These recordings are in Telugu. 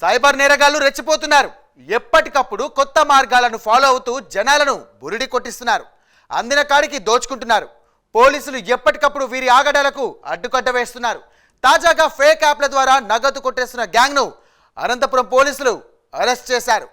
సైబర్ నేరగాళ్ళు రెచ్చిపోతున్నారు. ఎప్పటికప్పుడు కొత్త మార్గాలను ఫాలో అవుతూ జనాలను బురిడి కొట్టిస్తున్నారు. అందిన కాడికి దోచుకుంటున్నారు. పోలీసులు ఎప్పటికప్పుడు వీరి ఆగడాలకు అడ్డుకట్ట వేస్తున్నారు. తాజాగా ఫేక్ యాప్ల ద్వారా నగదు కొట్టేస్తున్న గ్యాంగ్ను అనంతపురం పోలీసులు అరెస్ట్ చేశారు.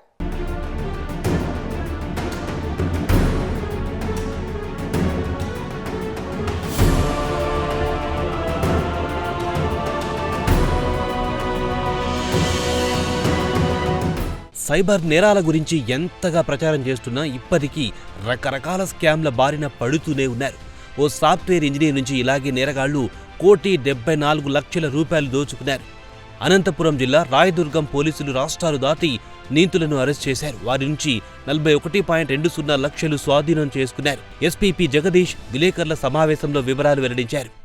సైబర్ నేరాల గురించి ఎంతగా ప్రచారం చేస్తున్నా ఇప్పటికీ రకరకాల స్కామ్ల బారిన పడుతూనే ఉన్నారు. ఓ సాఫ్ట్వేర్ ఇంజనీర్ నుంచి ఇలాగే నేరగాళ్ళు కోటి డెబ్బై నాలుగు లక్షల రూపాయలు దోచుకున్నారు. అనంతపురం జిల్లా రాయదుర్గం పోలీసులు రాష్ట్రాలు దాటి నీతులను అరెస్ట్ చేశారు. వారి నుంచి నలభై ఒకటి పాయింట్ రెండు సున్నా లక్షలు స్వాధీనం చేసుకున్నారు. ఎస్పీపీ జగదీష్ విలేకరుల సమావేశంలో వివరాలు వెల్లడించారు.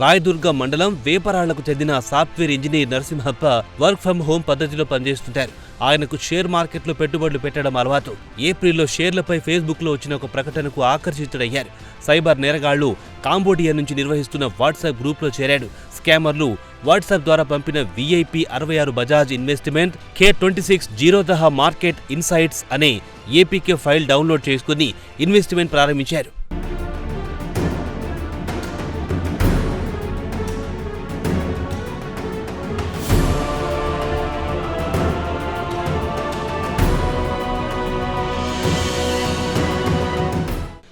రాయదుర్గం మండలం వేపరాళ్ళకు చెందిన software engineer Narasimhappa work from home పద్ధతిలో పనిచేస్తుంటారు. ఆయనకు షేర్ మార్కెట్లో పెట్టుబడులు పెట్టడం అలవాటు. ఏప్రిల్లో షేర్లపై ఫేస్బుక్లో వచ్చిన ఒక ప్రకటనకు ఆకర్షితుడయ్యారు. సైబర్ నేరగాళ్ళు కాంబోడియా నుంచి నిర్వహిస్తున్న వాట్సాప్ గ్రూప్లో చేరాడు. స్కామర్లు వాట్సాప్ ద్వారా పంపిన విఐపి అరవై ఆరు Bajaj investment K twenty six zero దహా market insights అనే ఏపీకే ఫైల్ డౌన్లోడ్ చేసుకుని ఇన్వెస్ట్మెంట్ ప్రారంభించారు.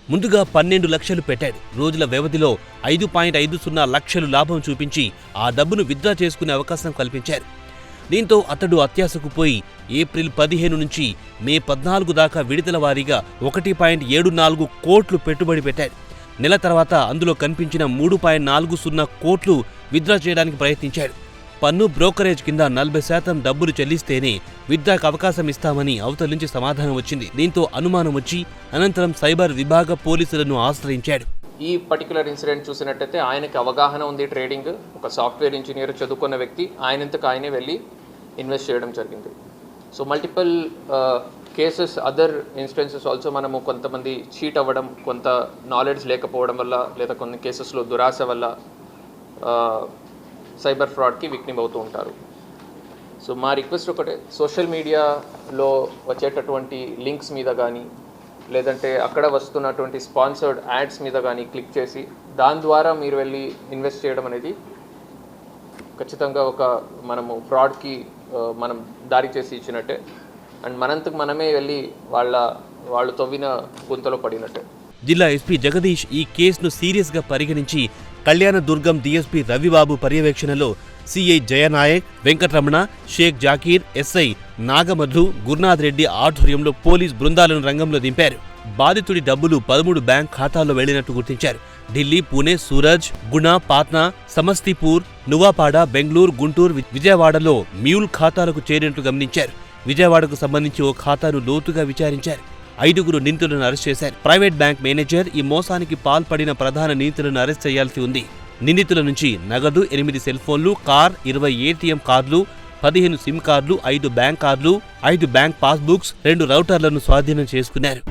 ముందుగా పన్నెండు లక్షలు పెట్టాడు రోజుల వ్యవధిలో ఐదు పాయింట్ ఐదు సున్నా లక్షలు లాభం చూపించి ఆ డబ్బును విత్డ్రా చేసుకునే అవకాశం కల్పించారు. దీంతో అతడు అత్యాశకు పోయి ఏప్రిల్ పదిహేను నుంచి మే పద్నాలుగు దాకా విడుదల వారీగా ఒకటి పాయింట్ ఏడు నాలుగు కోట్లు పెట్టుబడి పెట్టాడు నెల తర్వాత అందులో కనిపించిన మూడు పాయింట్ నాలుగు సున్నా కోట్లు విత్డ్రా చేయడానికి ప్రయత్నించాడు పన్ను బ్రోకరేజ్ కింద నలభై శాతం డబ్బులు చెల్లిస్తేనే విద్యాకు అవకాశం ఇస్తామని అవతల నుంచి సమాధానం వచ్చింది. దీంతో అనుమానం వచ్చి అనంతరం సైబర్ విభాగ పోలీసులను ఆశ్రయించాడు. ఈ పర్టికులర్ ఇన్సిడెంట్ చూసినట్టయితే ఆయనకి అవగాహన ఉంది ట్రేడింగ్. ఒక సాఫ్ట్వేర్ ఇంజనీర్ చదువుకున్న వ్యక్తి ఆయనంతకు ఆయనే వెళ్ళి ఇన్వెస్ట్ చేయడం జరిగింది. So multiple cases other instances also మనము కొంతమంది చీట్ అవ్వడం కొంత నాలెడ్జ్ లేకపోవడం వల్ల లేదా కొన్ని కేసెస్లో దురాశ వల్ల సైబర్ ఫ్రాడ్కి విక్టిమ్ అవుతూ ఉంటారు. సో మా రిక్వెస్ట్ ఒకటే సోషల్ మీడియాలో వచ్చేటటువంటి లింక్స్ మీద కానీ లేదంటే అక్కడ వస్తున్నటువంటి స్పాన్సర్డ్ యాడ్స్ మీద కానీ క్లిక్ చేసి దాని ద్వారా మీరు వెళ్ళి ఇన్వెస్ట్ చేయడం అనేది ఖచ్చితంగా ఒక మనము ఫ్రాడ్కి మనం దారి చేసి ఇచ్చినట్టే. అండ్ మనంతకు మనమే వెళ్ళి వాళ్ళ వాళ్ళు తవ్విన గుంతలో పడినట్టే. జిల్లా ఎస్పీ జగదీష్ ఈ కేసును సీరియస్గా పరిగణించి కళ్యాణదుర్గం డీఎస్పీ రవిబాబు పర్యవేక్షణలో సిఐ జయనాయక్ వెంకటరమణ షేక్ జాకీర్ ఎస్ఐ నాగమధు గురునాథ్ రెడ్డి ఆధ్వర్యంలో పోలీస్ బృందాలను రంగంలో దింపారు. బాధితుడి డబ్బులు పదమూడు బ్యాంక్ ఖాతాల్లో వెళ్ళినట్టు గుర్తించారు. ఢిల్లీ పూణే సూరజ్ గుణ పాట్నా సమస్తీపూర్ నువాపాడ బెంగళూరు గుంటూరు వి- విజయవాడలో మ్యూల్ ఖాతాలకు చేరినట్లు గమనించారు. విజయవాడకు సంబంధించి ఓ ఖాతాను లోతుగా విచారించారు. ఐదుగురు నిందితులను అరెస్ట్ చేశారు. ప్రైవేట్ బ్యాంక్ మేనేజర్ ఈ మోసానికి పాల్పడిన ప్రధాన నిందితులను అరెస్ట్ చేయాల్సి ఉంది. నిందితుల నుంచి నగదు ఎనిమిది సెల్ ఫోన్లు కార్ ఇరవై ఏటీఎం కార్డులు పదిహేను సిమ్ కార్డులు ఐదు బ్యాంక్ కార్డులు ఐదు బ్యాంక్ పాస్బుక్స్ రెండు రౌటర్లను స్వాధీనం చేసుకున్నారు.